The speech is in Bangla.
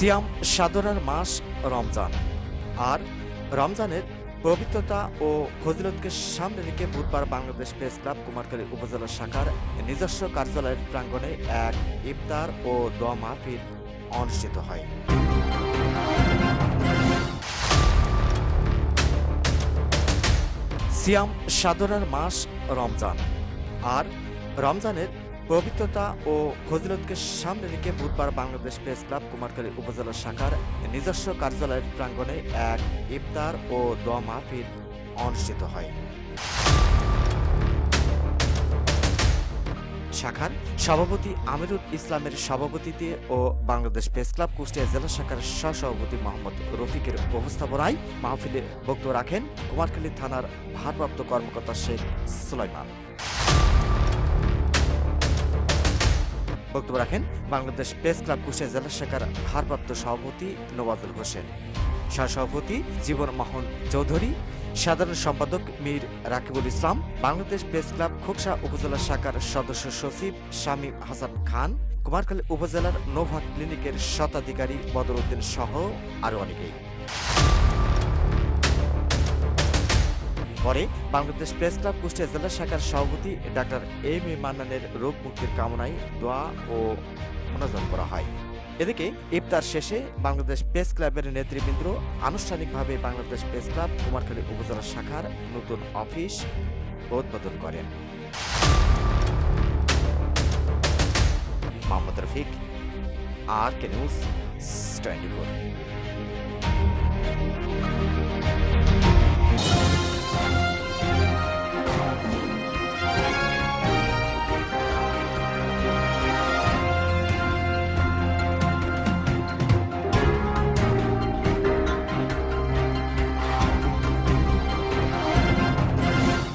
সিয়াম সাধনার মাস রমজান। আর রমজানের পবিত্রতা ও ফজিলতকে সামনে রেখে বুধবার বাংলাদেশ প্রেস ক্লাব কুমারখালী উপজেলা শাখার নিজস্ব কার্যালয়ের প্রাঙ্গণে এক ইফতার ও দোয়া মাহফিল অনুষ্ঠিত হয়। সিয়াম সাধনার মাস রমজান। আর রমজানের পবিত্রতা ও ফজিলতকে সামনে রেখে বুধবার বাংলাদেশ প্রেস ক্লাব কুমারখালী উপজেলা শাখার নিজস্ব কার্যালয়ের প্রাঙ্গণে এক ইফতার ও দোয়া মাহফিল অনুষ্ঠিত হয়। শাখার সভাপতি আমিরুল ইসলামের সভাপতিতে ও বাংলাদেশ প্রেস ক্লাব কুষ্টিয়া জেলা শাখার সহসভাপতি মোহাম্মদ রফিকের উপস্থাপনায় মাহফিলে বক্তব্য রাখেন কুমারখালী থানার ভারপ্রাপ্ত কর্মকর্তা শেখ সুলাইমান। বক্তব্য রাখেন বাংলাদেশ প্রেস ক্লাব কুষ্টিয়া জেলা শাখার ভারপ্রাপ্ত সভাপতি নওয়াজুল হোসেন। সহসভাপতি জীবন মোহন চৌধুরী, সাধারণ সম্পাদক মীর রাকিবুল ইসলাম, বাংলাদেশ প্রেস ক্লাব খোকসা উপজেলা শাখার সদস্য সচিব শামীম হাসান খান, কুমারখালী উপজেলার নোভা ক্লিনিকের শতাধিকারী বদরউদ্দিন সহ আরও অনেকেই। পরে বাংলাদেশ প্রেস ক্লাব কুষ্টিয়া জেলা শাখার সভাপতি ডাক্তার এম এ মান্নানের রোগ মুক্তির কামনায় দোয়া ও মনোজন করা হয়। এদিকে ইফতার শেষে বাংলাদেশ প্রেস ক্লাবের নেতৃবৃন্দ আনুষ্ঠানিকভাবে বাংলাদেশ প্রেস ক্লাব কুমারখালী উপজেলা শাখার নতুন অফিস উদ্বোধন করেন। Mohammad Rafiq, R K news twenty